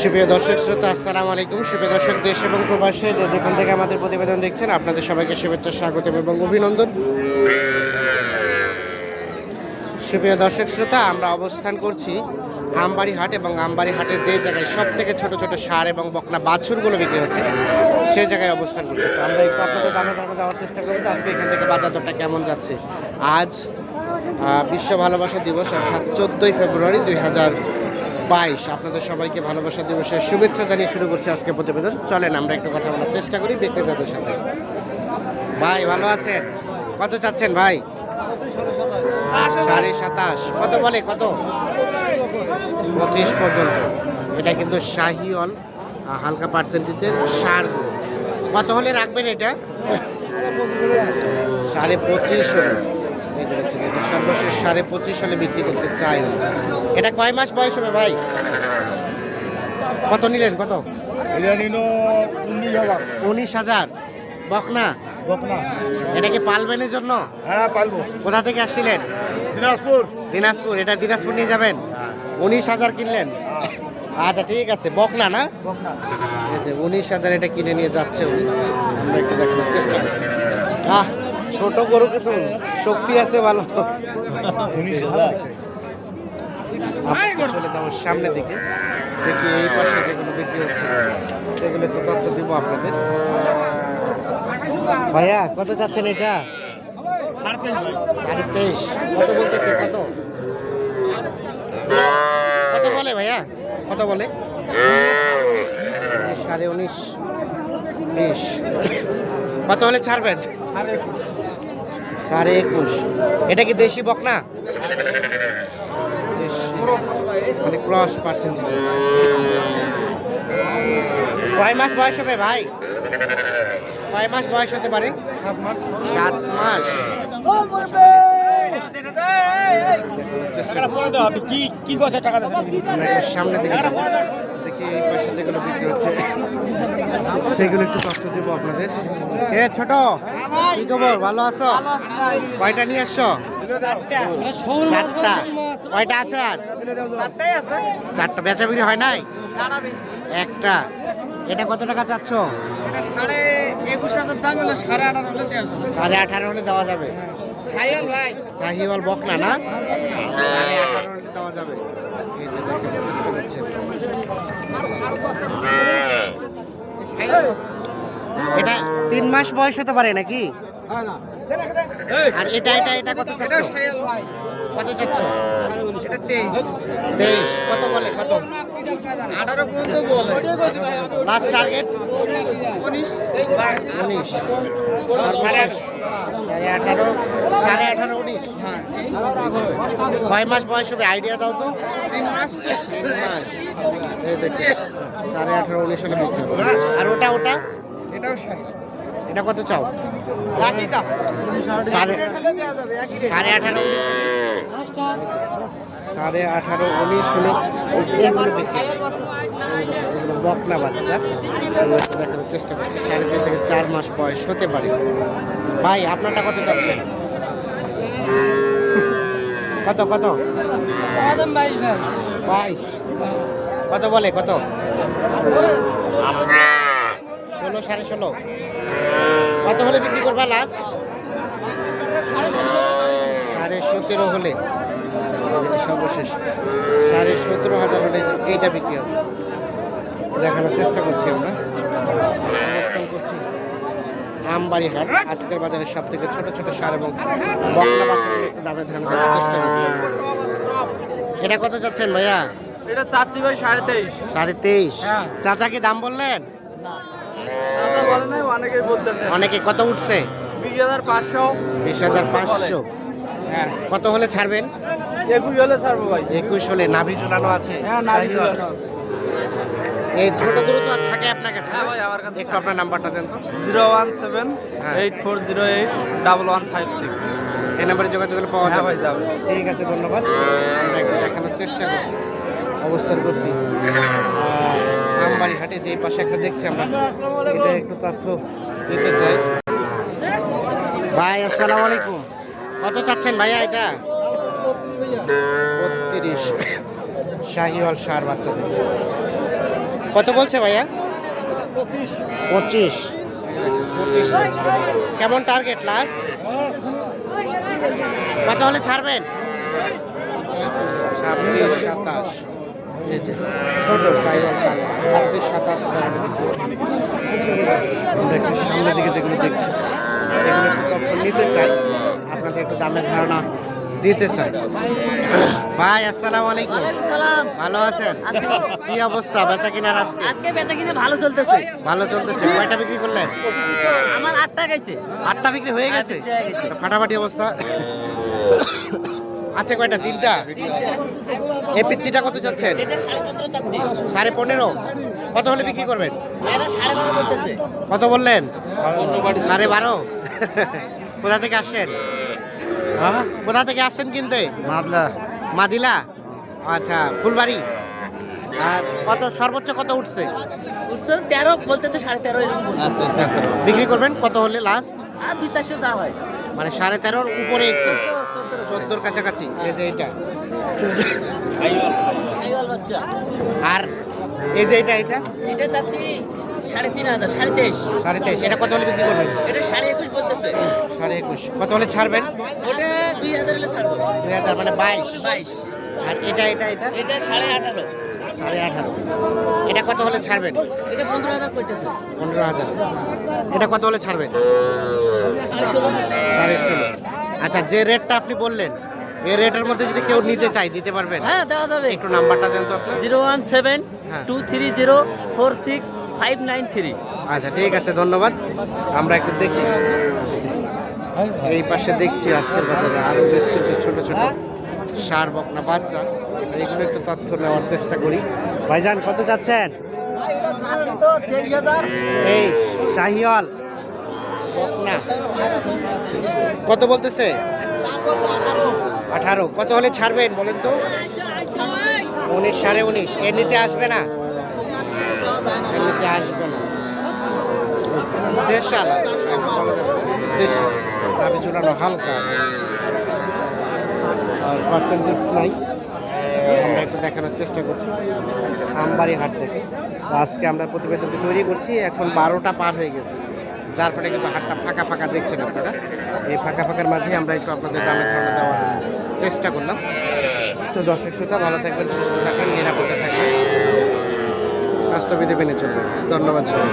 সুপ্রিয় দর্শক শ্রোতা, আসসালামু আলাইকুম। সুপ্রিয় দর্শক, দেশ এবং প্রবাসে যে যেখান থেকে আমাদের প্রতিবেদন দেখছেন, আপনাদের সবাইকে শুভেচ্ছা স্বাগত এবং অভিনন্দন। সুপ্রিয় দর্শক শ্রোতা, আমরা অবস্থান করছি আমবাড়ি হাট এবং আমবাড়ি হাটের যে জায়গায় সব থেকে ছোট ছোট সার এবং বকনা বাছুরগুলো বিক্রি হচ্ছে সেই জায়গায় অবস্থান করছি। তো আমরা একটু আপনাদের দামে দামে দেওয়ার চেষ্টা করব। তো আজকে এখান থেকে বাজার দরটা কেমন যাচ্ছে? আজ বিশ্ব ভালোবাসা দিবস, অর্থাৎ চোদ্দোই ফেব্রুয়ারি দুই হাজার বাইশ। আপনাদের সবাইকে ভালোবাসা দিবসের শুভেচ্ছা জানিয়ে শুরু করছি আজকে প্রতিবেদন। চলেন, আমরা একটু কথা বলার চেষ্টা করি বিক্রেতাদের সাথে। ভাই, ভালো আছেন? কত চাচ্ছেন ভাই? সাড়ে সাতাশ। কত বলে, কত? পঁচিশ পর্যন্ত। এটা কিন্তু শাহিওল হালকা পার্সেন্টেজের সার কত হলে রাখবেন এটা? সাড়ে পঁচিশ হলে। এই দেখেছেন, এটা সর্বশেষ সাড়ে পঁচিশ হলে বিক্রি করতে চাই এটা কয় মাস বয়স হবে ভাই? কত নিলেন? কত? উনিশ হাজার। উনিশ হাজার। বকনা? বকনা। এটা কি পালবেনের জন্য? হ্যাঁ কোথা থেকে আসছিলেন? দিনাজপুর। দিনাজপুর। এটা দিনাজপুর নিয়ে যাবেন? উনিশ হাজার কিনলেন? আচ্ছা ঠিক আছে। বকনা না? বকনা। উনিশ হাজার এটা কিনে নিয়ে যাচ্ছে উনি। আমরা একটু দেখানোর চেষ্টা করছি। আহ ছোট গরু কিন্তু শক্তি আছে ভালো। চলে যাব সামনের দিকে। দেখি এই পাশে যেগুলো বিক্রি হচ্ছে সেগুলো একটু তথ্য দিব আপনাদের। ভাইয়া কত চাচ্ছেন এটা? সাড়ে তেইশ। কত বলতেছে? কত? কত বলে ভাইয়া? কত বলে? সাড়ে উনিশ। বিশ। কত হলে ছাড়বেন? সাড়ে একুশ। এটা কি দেশি বকনা? দেশি। মানে ক্রস পার্সেন্টেজ কয় মাস বয়স হবে ভাই? কয় মাস বয়স হতে পারে? সাত মাস। সাত মাস। চেষ্টা। কি কি টাকা সামনে দিকে যাব। এই পাশে যেগুলো বিক্রি হচ্ছে? সেগুলো একটু কষ্ট দেবো আপনাদের। এ ছোট কি খবর? ভালো আছো? কয়টা নিয়ে আসছো চারটা। কয়টা আছে আর? চারটা বেচা বিক্রি হয় নাই? একটা। এটা কত টাকা চাচ্ছ? সাড়ে একুশ হাজার দাম হলে সাড়ে আঠারো হলে দেওয়া যাবে। সাড়ে আঠারো হলে দেওয়া যাবে। সাইয়াল ভাই। শাহিওয়াল বকনা না? সাড়ে আঠারো হলে দেওয়া যাবে। এই যে দেখেন চেষ্টা করছে সাইয়াল হচ্ছে এটা তিন মাস বয়স হতে পারে নাকি? আর এটা এটা এটা কত চাচ্ছ? কত চাচ্ছ? এটা তেইশ। তেইশ কত বলে? কত? আঠারো পর্যন্ত বলে। লাস্ট টার্গেট উনিশ। উনিশ। সর্বশেষ। সাড়ে আঠারো। সাড়ে আঠারো উনিশ। হ্যাঁ। কয় মাস বয়স হবে? আইডিয়া দাও তো। তিন মাস। তিন মাস। এই দেখি সাড়ে আঠারো উনিশ হলে বিক্রি হবে। আর ওটা ওটা? এটাও এটা কত চাও? সাড়ে আঠারো সাড়ে আঠারো উনিশ হলে। সাইয়াল বাচ্চা। দেখানোর চেষ্টা করছি। সাড়ে তিন থেকে চার মাস বয়স হতে পারে। ভাই আপনারটা কত চাচ্ছেন? কত কত? সাদাম ভাই ভাই। বাইশ। কত বলে কত? ষোলো সাড়ে ষোলো। কত হলে বিক্রি করবা লাস্ট সাড়ে সতেরো হলে। সর্বশেষ। সাড়ে সতেরো হাজার হলে এইটা বিক্রি হবে। দেখানোর চেষ্টা করছি আমরা। অবস্থান করছি আমবাড়ি হাট আজকের বাজারে সব থেকে ছোট ছোট সার এবং বাচ্চাগুলো দামে করার চেষ্টা করছি। এটা কত চাচ্ছেন ভাইয়া? এটা চাচ্ছি ভাই সাড়ে তেইশ। সাড়ে তেইশ। হ্যাঁ। চাচা কি দাম বললেন? চাচা বলে নাই অনেকেই বলতেছে। অনেকে কত উঠছে? বিশ হাজার পাঁচশো। বিশ হাজার পাঁচশো। হ্যাঁ। কত হলে ছাড়বেন? একুশ হলে ছাড়বো ভাই। একুশ হলে নাভি ঝুলানো আছে। হ্যাঁ নাভি নারী শাহিওয়াল। এই ছোট গরু তো থাকে আপনার কাছে হ্যাঁ ভাই, আমার কাছে একটু আপনার নাম্বারটা দেন তো। জিরো ওয়ান সেভেন হ্যাঁ। Eight four zero eight double one five six. এই নাম্বারে যোগাযোগ করলে পাওয়া হ্যাঁ ভাই, যাবে। ঠিক আছে ধন্যবাদ। আমরা একটু দেখানোর চেষ্টা করছি। অবস্থান করছি। আমবাড়ি যে পাশে একটা দেখছি আমরা। এটা একটু তথ্য দিতে চাই। ভাই, আসসালামু আলাইকুম। কত চাচ্ছেন ভাইয়া এটা? বত্রিশ। শাহিওয়াল সার বাচ্চা দিচ্ছে। কত বলছে ভাইয়া? পঁচিশ। পঁচিশ কেমন টার্গেট লাস্ট কত হলে ছাড়বেন? ছাব্বিশ সাতাশ। ছোট সাইকেল ছাব্বিশ সাতাশ হাজার সামনের দিকে যেগুলো দেখছি এগুলো একটু তথ্য নিতে চাই। আপনাদের একটু দামের ধারণা দিতে চাই। ভাই আসসালামু আলাইকুম। ভালো আছেন? কি অবস্থা? বেচা কিনার আজকে? আজকে বেচা কিনে ভালো চলতেছে। ভালো চলতেছে। কয়টা বিক্রি করলেন? আমার আটটা গেছে। আটটা বিক্রি হয়ে গেছে? বিক্রি হয়ে গেছে। ফাটাফাটি অবস্থা। আছে কয়টা তিনটা? এই পিচ্ছিটা কত চাচ্ছেন? সাড়ে পনেরো কত হলে বিক্রি করবেন? সাড়ে বারো বলতেছে। কত বললেন? সাড়ে বারো? কোথা থেকে আসছেন? কোথা থেকে আসছেন কিনতে? মাদলা। মাদিলা? আচ্ছা ফুলবাড়ি? আর কত সর্বোচ্চ কত উঠছে? বুঝছ তেরো বলতেছে সাড়ে তেরো এরকম বিক্রি করবেন? কত হলে লাস্ট আর দুই চারশো যা হয়। মানে সাড়ে তেরোর উপরে একটু। চোদ্দোর কাছাকাছি এই যে এটা। আর এই যে এটা এটা? এটা চাচ্ছি সাড়ে তিন হাজার সাড়ে তেইশ। সাড়ে তেইশ এটা কত হলে বিক্রি করবেন? এটা সাড়ে একুশ বলতেছে। সাড়ে একুশ কত হলে ছাড়বেন? ওটা দুই হাজার হলে ছাড়বো। দুই হাজার মানে বাইশ। বাইশ। আর এটা এটা এটা? এটা সাড়ে আঠারো। সাড়ে আঠারো। এটা কত হলে ছাড়বেন? এটা পনেরো হাজার কইতেছে। পনেরো হাজার। এটা কত হলে ছাড়বেন? সাড়ে ষোলো। সাড়ে ষোলো। আচ্ছা যে রেটটা আপনি বললেন এই রেটের মধ্যে যদি কেউ নিতে চায় দিতে পারবেন? হ্যাঁ দেওয়া যাবে। একটু নাম্বারটা দেন তো আপনার। জিরো ওয়ান সেভেন হ্যাঁ। Two three zero four six five nine three. আচ্ছা ঠিক আছে ধন্যবাদ। আমরা একটু দেখি। এই পাশে দেখছি আজকের বাজারে আরও বেশ কিছু ছোট ছোট সার বকনা বাচ্চা। এইগুলো একটু তথ্য নেওয়ার চেষ্টা করি। ভাইজান কত যাচ্ছেন এই শাহিওয়াল। কত বলতেছে? আঠারো। কত হলে ছাড়বেন বলেন তো? উনিশ, সাড়ে উনিশ। এর নিচে আসবে না? এর নিচে আসবে না। হালকা। আর পার্সেন্টেজ নাই। একটু দেখানোর চেষ্টা করছি। আমবাড়ি হাট থেকে আজকে আমরা প্রতিবেদনটি তৈরি করছি। এখন বারোটা পার হয়ে গেছে। যার ফলে কিন্তু হাটটা ফাঁকা ফাঁকা দেখছেন আপনারা। এই ফাঁকা ফাঁকার মাঝে আমরা একটু আপনাদের দামে ধারণা দেওয়ার চেষ্টা করলাম। তো দর্শক শ্রোতা, ভালো থাকবেন, সুস্থ থাকবেন, নিরাপদে থাকবেন। স্বাস্থ্যবিধি মেনে চলবেন। ধন্যবাদ সবাই